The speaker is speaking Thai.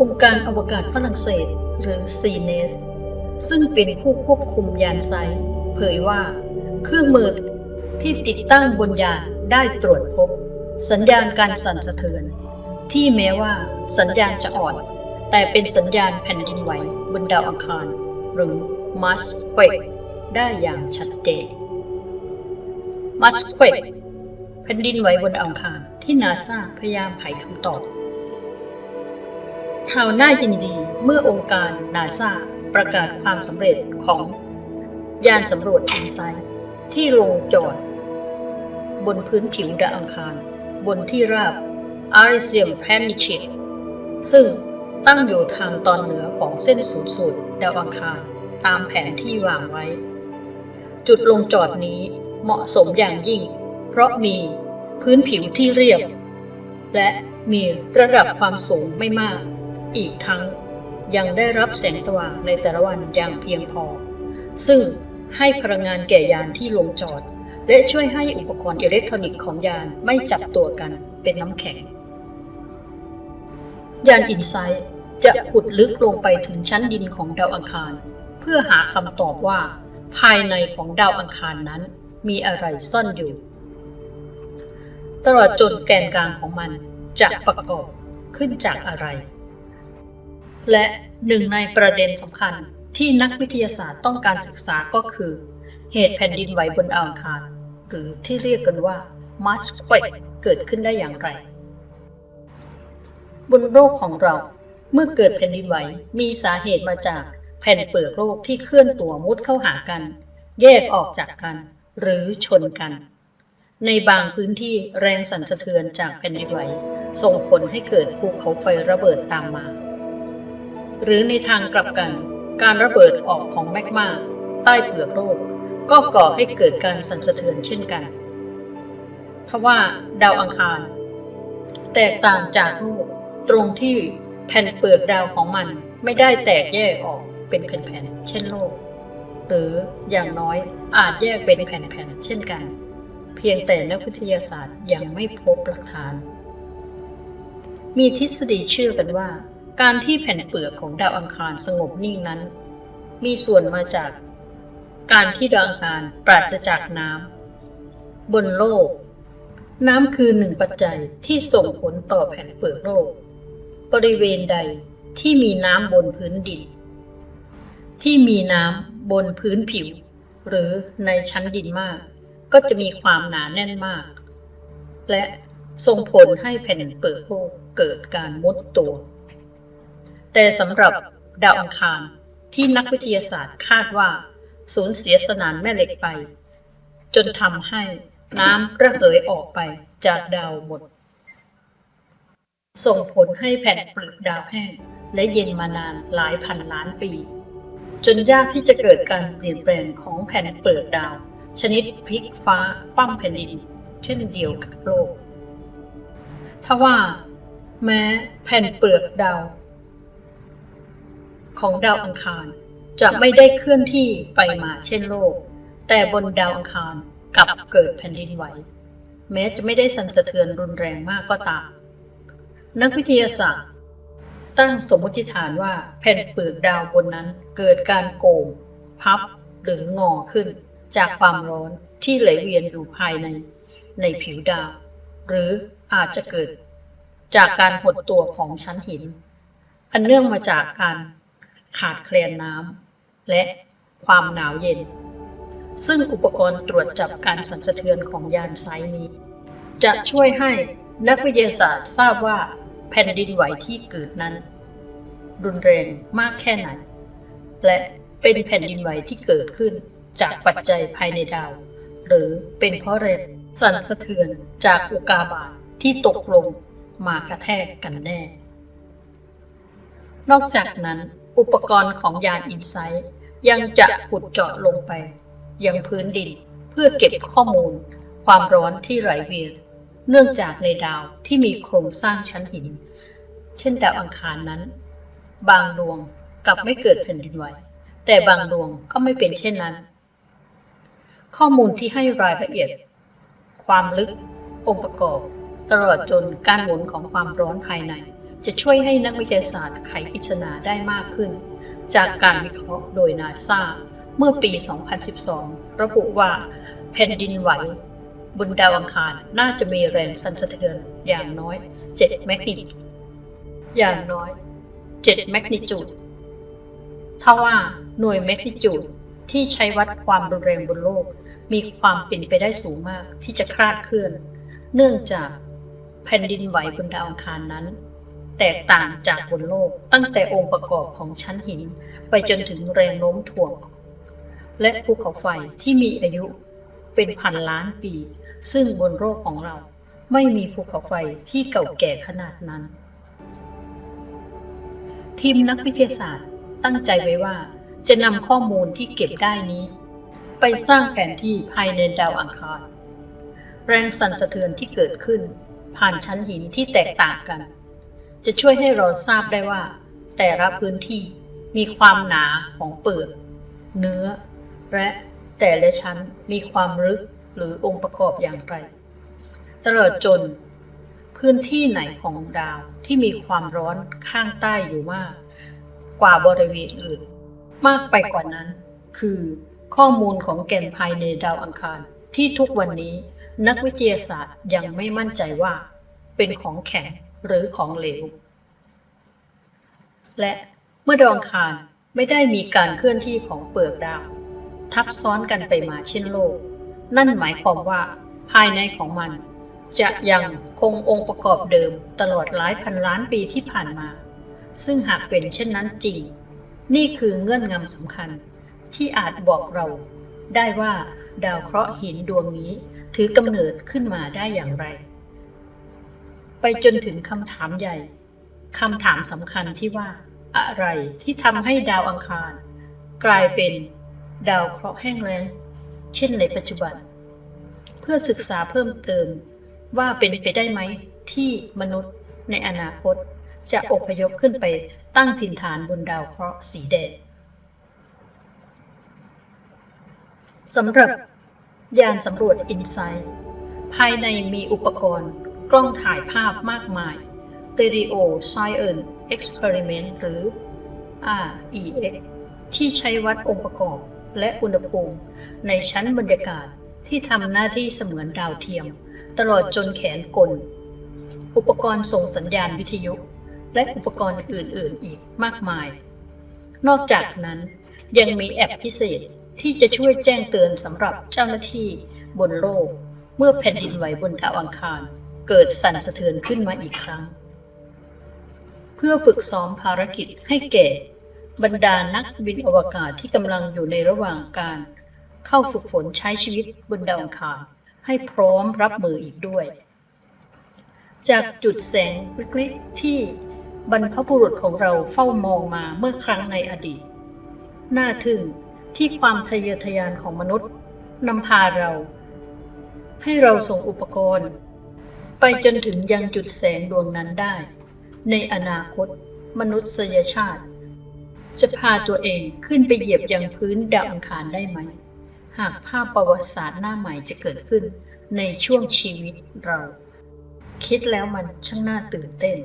องค์การอวกาศฝรั่งเศส หรือ CNES ซึ่งเป็นผู้ควบคุมยานไซต์เผยว่า เครื่องมือที่ติดตั้งบนยานได้ตรวจพบ สัญญาณการสั่นสะเทือน ที่แม้ว่าสัญญาณจะอ่อน แต่เป็นสัญญาณแผ่นดินไหวบนดาวอังคาร หรือ Mars Quake ได้อย่างชัดเจน Mars Quake แผ่นดินไหวบนดาวอังคารที่นาซาพยายามไขคำตอบ ข่าวน่ายินดีเมื่อองค์การนาซาประกาศความสำเร็จของยานสำรวจอินไซต์ที่ลงจอด บนพื้นผิวดาวอังคาร บนที่ราบอาริเซียมแพนิชิตซึ่งตั้งอยู่ทางตอนเหนือของเส้นศูนย์สูตรดาวอังคารตามแผนที่วางไว้ จุดลงจอดนี้เหมาะสมอย่างยิ่ง เพราะมีพื้นผิวที่เรียบ และมีระดับความสูงไม่มาก อีกทั้งยังได้รับแสงสว่างในแต่ละวันอย่างเพียงพอ ซึ่งให้พลังงานแก่ยานที่ลงจอด และช่วยให้อุปกรณ์อิเล็กทรอนิกส์ของยานไม่จับตัวกันเป็นน้ำแข็ง ยานอินไซต์จะขุดลึกลงไปถึงชั้นดินของดาวอังคาร เพื่อหาคำตอบว่า ภายในของดาวอังคารนั้นมีอะไรซ่อนอยู่ ตลอดจนแกนกลางของมันจะประกอบขึ้นจากอะไร และหนึ่งในประเด็นสำคัญที่นักวิทยาศาสตร์ต้องการศึกษาก็คือ เหตุแผ่นดินไหวบนดาวอังคาร หรือที่เรียกกันว่า Mars Quake เกิดขึ้นได้อย่างไร บนโลกของเราเมื่อเกิดแผ่นดินไหวมีสาเหตุมาจากแผ่นเปลือกโลกที่เคลื่อนตัวมุดเข้าหากัน แยกออกจากกัน หรือชนกัน ในบางพื้นที่แรงสั่นสะเทือนจากแผ่นดินไหว ส่งผลให้เกิดภูเขาไฟระเบิดตามมา หรือในทางกลับกัน การระเบิดออกของแมกมาใต้เปลือกโลกก็ก่อให้เกิดการสั่นสะเทือนเช่นกัน ทว่าดาวอังคาร แตกต่างจากโลกตรงที่แผ่นเปลือกดาวของมันไม่ได้แตกแยกออกเป็นแผ่นๆ เช่นโลก หรืออย่างน้อยอาจแยกเป็นแผ่นๆ เช่นกัน เพียงแต่นักวิทยาศาสตร์ยังไม่พบหลักฐาน มีทฤษฎีเชื่อกันว่า การที่แผ่นเปลือกของดาวอังคารสงบนิ่งนั้น มีส่วนมาจาก การที่ดาวอังคารปราศจากน้ำบนโลก น้ำคือหนึ่งปัจจัยที่ส่งผลต่อแผ่นเปลือกโลก บริเวณใดที่มีน้ำบนพื้นดิน ที่มีน้ำบนพื้นผิว หรือในชั้นดินมาก ก็จะมีความหนาแน่นมาก และส่งผลให้แผ่นเปลือกโลกเกิดการมุดตัว แต่สำหรับดาวอังคารที่นักวิทยาศาสตร์คาดว่าสูญเสียสนานแม่เหล็กไป จนทำให้น้ำระเหยออกไปจากดาวหมด ส่งผลให้แผ่นเปลือกดาวแห้งและเย็นมานานหลายพันล้านปี จนยากที่จะเกิดการเปลี่ยนแปลงของแผ่นเปลือกดาว ชนิดพลิกฟ้าปั้มแผ่นดิน เช่นเดียวกับโลกทว่า แม้แผ่นเปลือกดาว ของดาวอังคาร จะไม่ได้เคลื่อนที่ไปมาเช่นโลก แต่บนดาวอังคารกลับเกิดแผ่นดินไหว แม้จะไม่ได้สั่นสะเทือนรุนแรงมากก็ตาม นักวิทยาศาสตร์ ตั้งสมมติฐานว่าแผ่นเปลือกดาวบนนั้นเกิดการโกงพับหรืองอขึ้น จากความร้อนที่ไหลเวียนอยู่ภายใน ในผิวดาว หรืออาจจะเกิดจากการหดตัวของชั้นหิน อันเนื่องมาจากการ ขาดแคลนน้ำและความหนาวเย็น ซึ่งอุปกรณ์ตรวจจับการสั่นสะเทือนของยานไซนี้ จะช่วยให้นักวิทยาศาสตร์ทราบว่าแผ่นดินไหวที่เกิดนั้น รุนแรงมากแค่ไหน และเป็นแผ่นดินไหวที่เกิดขึ้นจากปัจจัยภายในดาว หรือเป็นเพราะแรงสั่นสะเทือนจากอุกาบาตที่ตกลงมากระแทกกันแน่ นอกจากนั้น อุปกรณ์ของยานอินไซต์ยังจะขุดเจาะลงไป ยังพื้นดินเพื่อเก็บข้อมูล ความร้อนที่ไหลเวียนเนื่องจากในดาวที่มีโครงสร้างชั้นหิน เช่นดาวอังคารนั้น บางดวงกลับไม่เกิดแผ่นดินไหวแต่บางดวงก็ไม่เป็นเช่นนั้น ข้อมูลที่ให้รายละเอียด ความลึก องค์ประกอบ ตลอดจนการหมุนของความร้อนภายใน จะช่วยให้นักวิทยาศาสตร์ไขปริศนาได้มากขึ้น จากการวิเคราะห์โดยนาซาเมื่อปี 2012 ระบุว่าแผ่นดินไหว บนดาวอังคารน่าจะมีแรงสั่นสะเทือนอย่างน้อย 7 แมกนิจูดอย่างน้อย 7 แมกนิจูดถ้าว่าหน่วยแมกนิจูดที่ใช้วัดความรุนแรงบนโลก มีความเป็นไปได้สูงมากที่จะคลาดเคลื่อน เนื่องจากแผ่นดินไหวบนดาวอังคารนั้น แตกต่างจากบนโลก ตั้งแต่องค์ประกอบของชั้นหิน ไปจนถึงแรงโน้มถ่วง และภูเขาไฟที่มีอายุเป็นพันล้านปี ซึ่งบนโลกของเราไม่มีภูเขาไฟที่เก่าแก่ขนาดนั้น ทีมนักวิทยาศาสตร์ตั้งใจไว้ว่าจะนำข้อมูลที่เก็บได้นี้ ไปสร้างแผนที่ภายในดาวอังคาร แรงสั่นสะเทือนที่เกิดขึ้น ผ่านชั้นหินที่แตกต่างกัน จะช่วยให้เราทราบได้ว่า แต่ละพื้นที่มีความหนาของเปลือกเนื้อ และแต่ละชั้นมีความลึกหรือองค์ประกอบอย่างไร ตลอดจน พื้นที่ไหนของดาวที่มีความร้อนข้างใต้อยู่มาก กว่าบริเวณอื่น มากไปกว่านั้น คือข้อมูลของแก่นภายในดาวอังคารที่ทุกวันนี้นักวิทยาศาสตร์ยังไม่มั่นใจว่า เป็นของแข็ง หรือของเหลว และเมื่อดวอังคารไม่ได้มีการเคลื่อนที่ของเปลือกดาว ทับซ้อนกันไปมาเช่นโลก นั่นหมายความว่าภายในของมัน จะยังคงองค์ประกอบเดิมตลอดหลายพันล้านปีที่ผ่านมา ซึ่งหากเป็นเช่นนั้นจริง นี่คือเงื่อนงำสำคัญที่อาจบอกเราได้ว่าดาวเคราะห์หินดวงนี้ถือกำเนิดขึ้นมาได้อย่างไร ไปจนถึงคำถามใหญ่คำถามสำคัญที่ว่า อะไรที่ทำให้ดาวอังคาร กลายเป็นดาวเคราะห์แห้งแล้งเช่นในปัจจุบัน เพื่อศึกษาเพิ่มเติมว่าเป็นไปได้ไหมที่มนุษย์ในอนาคตจะอพยพขึ้นไปตั้งถิ่นฐานบนดาวเคราะห์สีแดงสำหรับยานสำรวจอินไซต์ภายในมีอุปกรณ์ กล้องถ่ายภาพมากมาย Radio Science Experiment หรือ REX ที่ใช้วัดองค์ประกอบและอุณหภูมิ ในชั้นบรรยากาศที่ทำหน้าที่เสมือนดาวเทียม ตลอดจนแขนกล อุปกรณ์ส่งสัญญาณวิทยุ และอุปกรณ์อื่น ๆ อีกมากมาย นอกจากนั้นยังมีแอปพิเศษที่จะช่วยแจ้งเตือนสำหรับเจ้าหน้าที่บนโลก เมื่อแผ่นดินไหวบนดาวอังคาร เกิดสั่นสะเทือนขึ้นมาอีกครั้ง เพื่อฝึกซ้อมภารกิจให้แก่ บรรดานักบินอวกาศที่กำลังอยู่ในระหว่างการ เข้าฝึกฝนใช้ชีวิตบนดาวอังคารให้พร้อมรับมืออีกด้วย จากจุดแสงเล็กที่บรรพบุรุษของเราเฝ้ามองมาเมื่อครั้งในอดีต น่าทึ่งที่ความทะเยอทะยานของมนุษย์นำพาเรา ให้เราส่งอุปกรณ์ ไปจนถึงยังจุดแสงดวงนั้นได้ ในอนาคต มนุษยชาติ จะพาตัวเองขึ้นไปเหยียบยังพื้นดาวอังคารได้ไหม หากภาพประวัติศาสตร์หน้าใหม่จะเกิดขึ้นในช่วงชีวิตเรา คิดแล้วมันช่างน่าตื่นเต้น